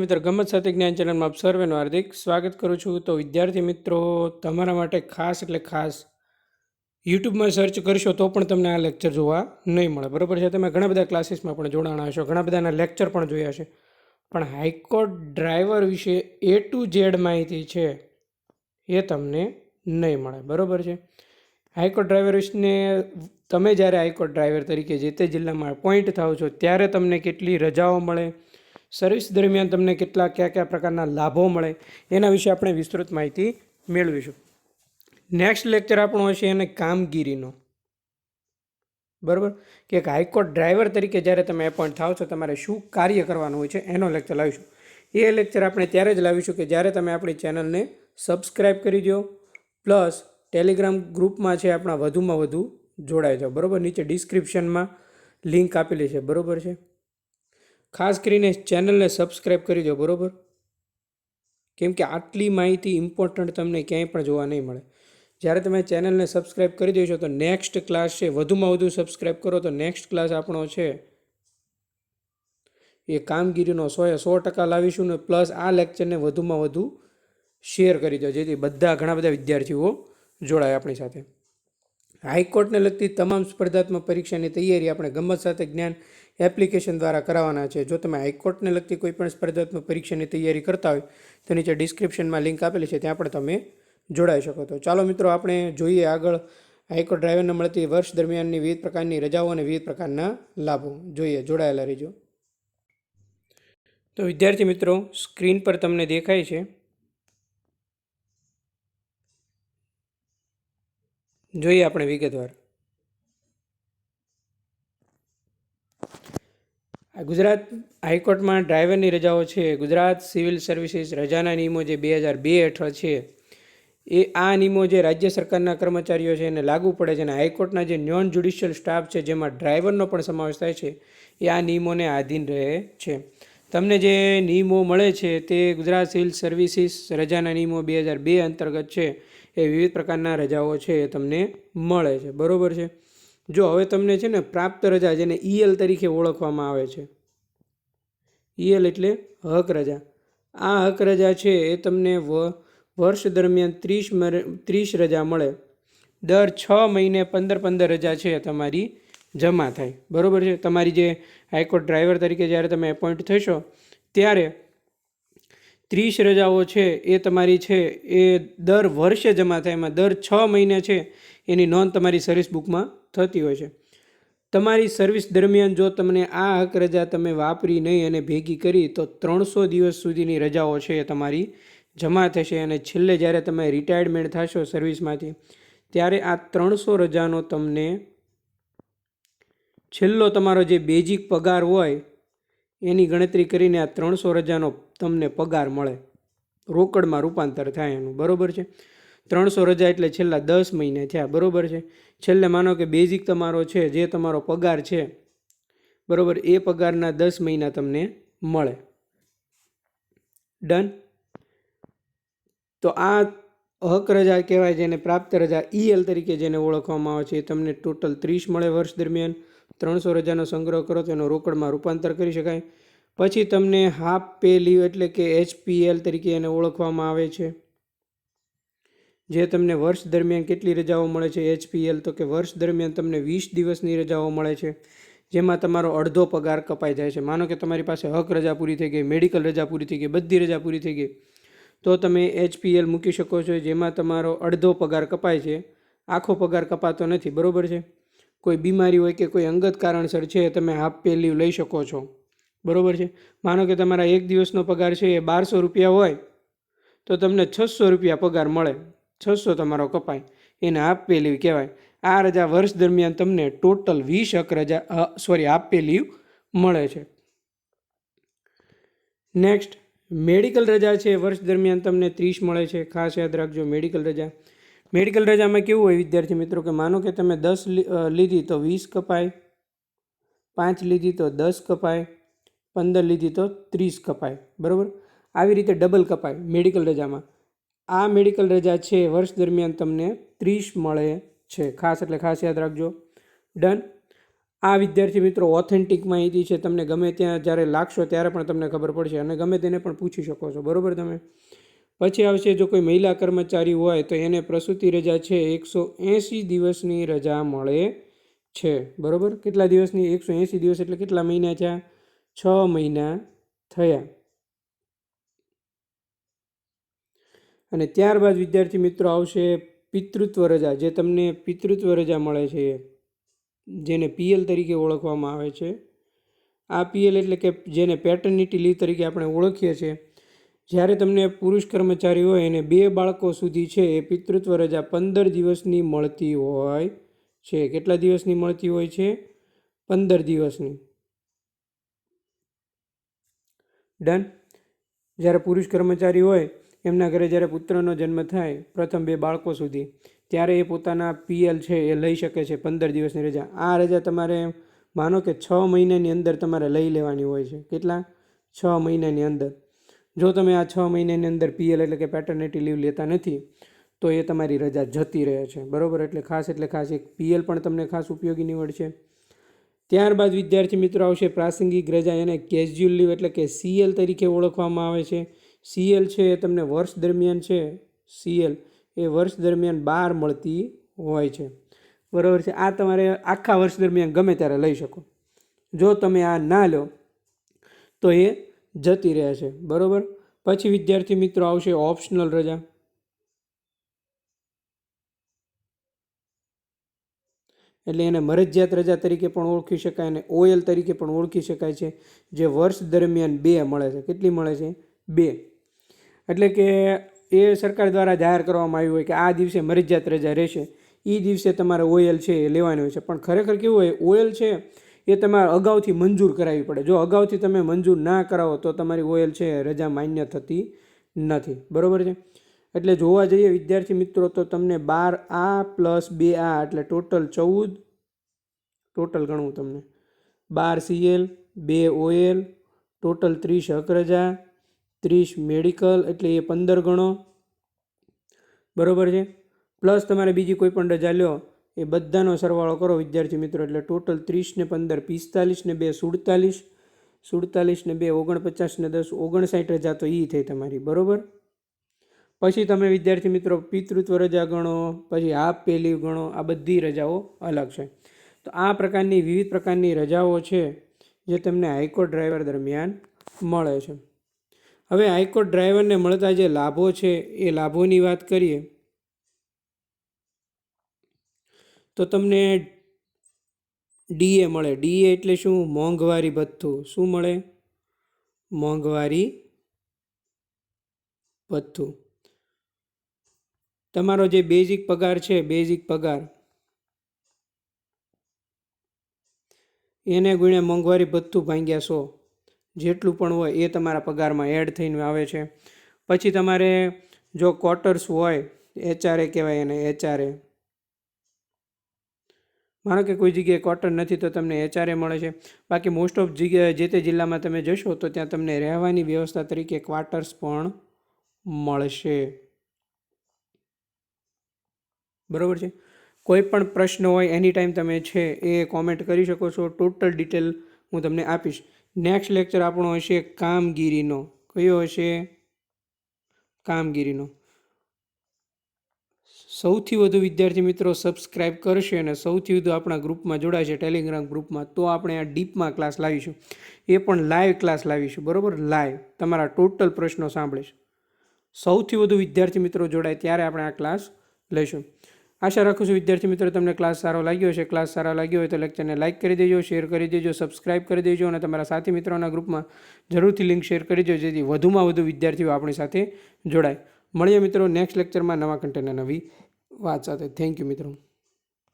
મિત્રો ગમત સાથે જ્ઞાન ચેનલમાં આપ સર્વેનું હાર્દિક સ્વાગત કરું છું. તો વિદ્યાર્થી મિત્રો, તમારા માટે ખાસ એટલે ખાસ યુટ્યુબમાં સર્ચ કરશો તો પણ તમને આ લેક્ચર જોવા નહીં મળે. બરાબર છે? તમે ઘણા બધા ક્લાસીસમાં પણ જોડાણા હશો, ઘણા બધાના લેક્ચર પણ જોયા છે. પણ હાઈકોર્ટ ડ્રાઈવર વિશે એ ટુ ઝેડ માહિતી છે એ તમને નહીં મળે. બરાબર છે? હાઈકોર્ટ ડ્રાઈવર વિશે તમે જ્યારે હાઈકોર્ટ ડ્રાઈવર તરીકે જે તે જિલ્લામાં અપોઇન્ટ થાઓ છો, ત્યારે તમને કેટલી રજાઓ મળે સર્વિસ દરમિયાન તમને કેટલા, કયા કયા પ્રકારના લાભો મળે એના વિશે આપણે વિસ્તૃત માહિતી મેળવીશું. નેક્સ્ટ લેક્ચર આપણો હશે એને કામગીરીનો. બરાબર? કે એક હાઈકોર્ટ ડ્રાઈવર તરીકે જ્યારે તમે એપોઇન્ટ થાવ છો, તમારે શું કાર્ય કરવાનું હોય છે, એનો લેક્ચર લાવીશું. એ લેક્ચર આપણે ત્યારે જ લાવીશું કે જ્યારે તમે આપણી ચેનલને સબસ્ક્રાઈબ કરી દો પ્લસ ટેલિગ્રામ ગ્રુપમાં છે આપણા વધુમાં વધુ જોડાઈ જાઓ. બરાબર? નીચે ડિસ્ક્રિપ્શનમાં લિંક આપેલી છે. બરાબર છે? ખાસ કરીને ચેનલને સબસ્ક્રાઈબ કરી દો, બરાબર? કેમ કે આટલી માહિતી ઇમ્પોર્ટન્ટ તમને ક્યાંય પણ જોવા નહીં મળે. જ્યારે તમે ચેનલને સબસ્ક્રાઈબ કરી દેશો, તો નેક્સ્ટ ક્લાસ છે, વધુમાં વધુ સબસ્ક્રાઈબ કરો, તો નેક્સ્ટ ક્લાસ આપણો છે. એ કામગીરીનો સો એ સો ટકા લાવીશું ને પ્લસ આ લેક્ચરને વધુમાં વધુ શેર કરી દો જેથી બધા ઘણા બધા વિદ્યાર્થીઓ જોડાય આપણી સાથે. હાઈકોર્ટને લગતી તમામ સ્પર્ધાત્મક પરીક્ષાની તૈયારી, આપણે ગમત સાથે જ્ઞાન એપ્લિકેશન દ્વારા કરાવવાના છે. જો તમે હાઈકોર્ટને લગતી કોઈ પણ સ્પર્ધાત્મક પરીક્ષાની તૈયારી કરતા હોય, તો નીચે ડિસ્ક્રિપ્શનમાં લિંક આપેલી છે, ત્યાં પણ તમે જોડાઈ શકો તો ચાલો મિત્રો, આપણે જોઈએ આગળ. હાઈકોર્ટ ડ્રાઈવરને મળતી વર્ષ દરમિયાનની વિવિધ પ્રકારની રજાઓ અને વિવિધ પ્રકારના લાભો. જોઈએ, જોડાયેલા રહીજો. તો વિદ્યાર્થી મિત્રો, સ્ક્રીન પર તમને દેખાય છે. જોઈએ આપણે વિગતવાર. ગુજરાત હાઈકોર્ટમાં ડ્રાઈવરની રજાઓ છે. ગુજરાત સિવિલ સર્વિસીસ રજાના નિયમો જે બે હજાર બે હેઠળ છે, એ આ નિયમો જે રાજ્ય સરકારના કર્મચારીઓ છે એને લાગુ પડે છે અને હાઈકોર્ટના જે નોન જ્યુડિશિયલ સ્ટાફ છે, જેમાં ડ્રાઈવરનો પણ સમાવેશ થાય છે, એ આ નિયમોને આધીન રહે છે. તમને જે નિયમો મળે છે તે ગુજરાત સિવિલ સર્વિસીસ રજાના નિયમો બે હજાર બે અંતર્ગત છે, એ વિવિધ પ્રકારના રજાઓ છે એ તમને મળે છે. બરાબર છે? જો હવે તમને છે ને પ્રાપ્ત રજા જેને ઈએલ તરીકે ઓળખવામાં આવે છે. ઈએલ એટલે હક રજા. આ હક રજા છે એ તમને વ, વર્ષ દરમિયાન ત્રીસ ત્રીસ રજા મળે. દર છ મહિને પંદર પંદર રજા છે તમારી જમા થાય. બરાબર છે? તમારી જે હાઈકોર્ટ ડ્રાઈવર તરીકે જ્યારે તમે એપોઇન્ટ થશો, ત્યારે ત્રીસ રજાઓ છે એ તમારી છે એ દર વર્ષે જમા થાય. એમાં દર છ મહિને છે એની નોંધ તમારી સર્વિસ બુકમાં થતી હોય છે. તમારી સર્વિસ દરમિયાન જો તમને આ હક રજા તમે વાપરી નહીં અને ભેગી કરી, તો ત્રણસો દિવસ સુધીની રજાઓ છે એ તમારી જમા થશે અને છેલ્લે જ્યારે તમે રિટાયર્ડમેન્ટ થશો સર્વિસમાંથી ત્યારે આ ત્રણસો રજાનો તમને છેલ્લો તમારો જે બેઝિક પગાર હોય, એની ગણતરી કરીને આ ત્રણસો રજાનો તમને પગાર મળે. રોકડમાં રૂપાંતર થાય એનું. બરાબર છે? ત્રણસો રજા એટલે છેલ્લા દસ મહિને થયા. બરાબર છે? છેલ્લે માનો કે બેઝિક તમારો છે, જે તમારો પગાર છે, બરાબર, એ પગારના દસ મહિના તમને મળે. ડન તો આ હક રજા કહેવાય જેને પ્રાપ્ત રજા ઈએલ તરીકે જેને ઓળખવામાં આવે છે, એ તમને ટોટલ ત્રીસ મળે વર્ષ દરમિયાન. ત્રણસો રજાનો સંગ્રહ કરો તો એનો રોકડમાં રૂપાંતર કરી શકાય. પછી તમને હાફ પે લીવ એટલે કે એચપીએલ તરીકે એને ઓળખવામાં આવે છે. જે તમને વર્ષ દરમિયાન કેટલી રજાઓ મળે છે એચપીએલ તો કે વર્ષ દરમિયાન તમને વીસ દિવસની રજાઓ મળે છે, જેમાં તમારો અડધો પગાર કપાઈ જાય છે. માનો કે તમારી પાસે હક રજા પૂરી થઈ ગઈ, મેડિકલ રજા પૂરી થઈ ગઈ, બધી રજા પૂરી થઈ ગઈ, તો તમે એચપીએલ મૂકી શકો છો, જેમાં તમારો અડધો પગાર કપાય છે. આખો પગાર કપાતો નથી, બરાબર છે? કોઈ બીમારી હોય કે કોઈ અંગત કારણસર છે, તમે હાફ પે લીવ લઈ શકો છો, બરાબર છે? માનો કે તમારા એક દિવસનો પગાર છે એ બારસો રૂપિયા હોય, તો તમને છસો રૂપિયા પગાર મળે. છસો તમારો કપાય. એને આપેલી કહેવાય. આ રજા વર્ષ દરમિયાન તમને ટોટલ વીસ અક રજા સોરી આપેલી મળે છે. નેક્સ્ટ મેડિકલ રજા છે. વર્ષ દરમિયાન તમને ત્રીસ મળે છે. ખાસ યાદ રાખજો, મેડિકલ રજા. મેડિકલ રજામાં કેવું હોય વિદ્યાર્થી મિત્રો, કે માનો કે તમે દસ લીધી તો વીસ કપાય, પાંચ લીધી તો દસ કપાય, પંદર લીધી તો ત્રીસ કપાય. બરાબર? આવી રીતે ડબલ કપાય મેડિકલ રજામાં. આ મેડિકલ રજા છે, વર્ષ દરમિયાન તમને ત્રીસ મળે છે. ખાસ એટલે ખાસ યાદ રાખજો. ડન. આ વિદ્યાર્થી મિત્રો ઓથેન્ટિક માહિતી છે. તમને ગમે ત્યાં જ્યારે લાગશો ત્યારે પણ તમને ખબર પડશે અને ગમે તેને પણ પૂછી શકો છો. બરાબર તમે? પછી આવશે, જો કોઈ મહિલા કર્મચારી હોય તો એને પ્રસૂતિ રજા છે, એકસો એંસી દિવસની રજા મળે છે. બરાબર? કેટલા દિવસની? એકસો એંસી દિવસ એટલે કેટલા મહિના થયા? છ મહિના થયા. અને ત્યારબાદ વિદ્યાર્થી મિત્રો આવશે પિતૃત્વ રજા, જે તમને પિતૃત્વ રજા મળે છે, જેને પીએલ તરીકે ઓળખવામાં આવે છે. આ પીએલ એટલે કે જેને પેટર્નિટી લીવ તરીકે આપણે ઓળખીએ છીએ. જ્યારે તમને પુરુષ કર્મચારી હોય એને બે બાળકો સુધી છે, એ પિતૃત્વ રજા પંદર દિવસની મળતી હોય છે. કેટલા દિવસની મળતી હોય છે? પંદર દિવસની. ડન જ્યારે પુરુષ કર્મચારી હોય એમના ઘરે જ્યારે પુત્રનો જન્મ થાય પ્રથમ બે બાળકો સુધી, ત્યારે એ પોતાના પીએલ છે એ લઈ શકે છે પંદર દિવસની રજા. આ રજા તમારે માનો કે છ મહિનાની અંદર તમારે લઈ લેવાની હોય છે. કેટલા? છ મહિનાની અંદર. જો તમે આ છ મહિનાની અંદર પીએલ એટલે કે પેટર્નિટી લીવ લેતા નથી, તો એ તમારી રજા જતી રહે છે. બરાબર? એટલે ખાસ એટલે ખાસ એક પીએલ પણ તમને ખાસ ઉપયોગી નીવડશે. ત્યારબાદ વિદ્યાર્થી મિત્રો આવશે પ્રાસંગિક રજા, એને કેઝ્યુઅલ લીવ એટલે કે સીએલ તરીકે ઓળખવામાં આવે છે. સીએલ છે એ તમને વર્ષ દરમિયાન છે, સીએલ એ વર્ષ દરમિયાન બાર મળતી હોય છે. બરાબર છે? આ તમારે આખા વર્ષ દરમિયાન ગમે ત્યારે લઈ શકો. જો તમે આ ના લો, તો એ જતી રહે છે બરાબર? પછી વિદ્યાર્થી મિત્રો આવશે ઓપ્શનલ રજા. એટલે એને મરજિયાત રજા તરીકે પણ ઓળખી શકાય અને ઓએલ તરીકે પણ ઓળખી શકાય છે, જે વર્ષ દરમિયાન બે મળે છે. કેટલી મળે છે? બે. એટલે કે એ સરકાર દ્વારા જાહેર કરવામાં આવ્યું હોય કે આ દિવસે મરજિયાત રજા રહેશે એ દિવસે તમારે ઓએલ છે એ લેવાની હોય છે. પણ ખરેખર કેવું હોય ઓએલ છે એ તમારે અગાઉથી મંજૂર કરાવવી પડે. જો અગાઉથી તમે મંજૂર ના કરાવો તો તમારી ઓએલ છે રજા માન્ય થતી નથી. બરાબર છે? એટલે જોવા જઈએ વિદ્યાર્થી મિત્રો, તો તમને બાર આ પ્લસ બે આ એટલે ટોટલ ચૌદ, ટોટલ ગણવું તમને. બાર સીએલ બે ઓએલ ટોટલ ત્રીસ હક રજા ત્રીસ મેડિકલ, એટલે એ પંદર ગણો. બરાબર છે? પ્લસ તમારે બીજી કોઈ પણ રજા લ્યો એ બધાનો સરવાળો કરો, વિદ્યાર્થી મિત્રો, એટલે ટોટલ ત્રીસ ને પંદર, પિસ્તાલીસ ને બે, સુડતાલીસ. સુડતાલીસ ને બે, ઓગણપચાસ ને દસ ઓગણસાઠ રજા તો એ થઈ તમારી, બરાબર? પછી તમે વિદ્યાર્થી મિત્રો, પિતૃત્વ રજા ગણો, પછી હાફ પેલી ગણો, આ બધી રજાઓ અલગ છે. તો આ પ્રકારની વિવિધ પ્રકારની રજાઓ છે, જે તમને હાઈકોર્ટ ડ્રાઈવર દરમિયાન મળે છે. હવે હાઈકોર્ટ ડ્રાઈવરને મળતા જે લાભો છે એ લાભોની વાત કરીએ, તો તમને ડીએ મળે. ડીએ એટલે શું? મોંઘવારી ભથ્થું. શું મળે? મોંઘવારી ભથ્થું. તમારો જે બેઝિક પગાર છે, બેઝિક પગાર, એને ગુણ્યા મોંઘવારી ભથ્થું ભાંગ્યા સો. જેટલું પણ હોય એ તમારા પગારમાં એડ થઈને આવે છે. પછી તમારે જો ક્વાર્ટર્સ હોય એચઆરએ કહેવાય એને એચઆરએ માનો કે કોઈ જગ્યાએ ક્વાર્ટર નથી તો તમને એચઆરએ મળે છે. બાકી મોસ્ટ ઓફ જે તે જિલ્લામાં તમે જશો તો ત્યાં તમને રહેવાની વ્યવસ્થા તરીકે ક્વાર્ટર્સ પણ મળશે. બરાબર છે? કોઈ પણ પ્રશ્ન હોય એની ટાઈમ તમે છે એ કોમેન્ટ કરી શકો છો. ટોટલ ડિટેલ હું તમને આપીશ. નેક્સ્ટ લેક્ચર આપણો હશે કામગીરીનો. કયો હશે? કામગીરીનો. સૌથી વધુ વિદ્યાર્થી મિત્રો સબસ્ક્રાઇબ કરશે અને સૌથી વધુ આપણા ગ્રુપમાં જોડાશે ટેલિગ્રામ ગ્રુપમાં, તો આપણે આ ડીપમાં ક્લાસ લાવીશું. એ પણ લાઈવ ક્લાસ લાવીશું, બરાબર? લાઈવ તમારા ટોટલ પ્રશ્નો સાંભળીશ. સૌથી વધુ વિદ્યાર્થી મિત્રો જોડાય ત્યારે આપણે આ ક્લાસ લઈશું. આશા રાખું છું વિદ્યાર્થી મિત્રો, તમને ક્લાસ સારો લાગ્યો હશે. ક્લાસ સારો લાગ્યો હોય તો લેક્ચરને લાઇક કરી દેજો શેર કરી દેજો સબસ્ક્રાઇબ કરી દેજો અને તમારા સાથી મિત્રોના ગ્રુપમાં જરૂરથી લિંક શેર કરી દેજો, જેથી વધુમાં વધુ વિદ્યાર્થીઓ આપણી સાથે જોડાય. મળીએ મિત્રો નેક્સ્ટ લેક્ચરમાં નવા કન્ટેન્ટના નવી વાત સાથે. થેન્ક યુ મિત્રો.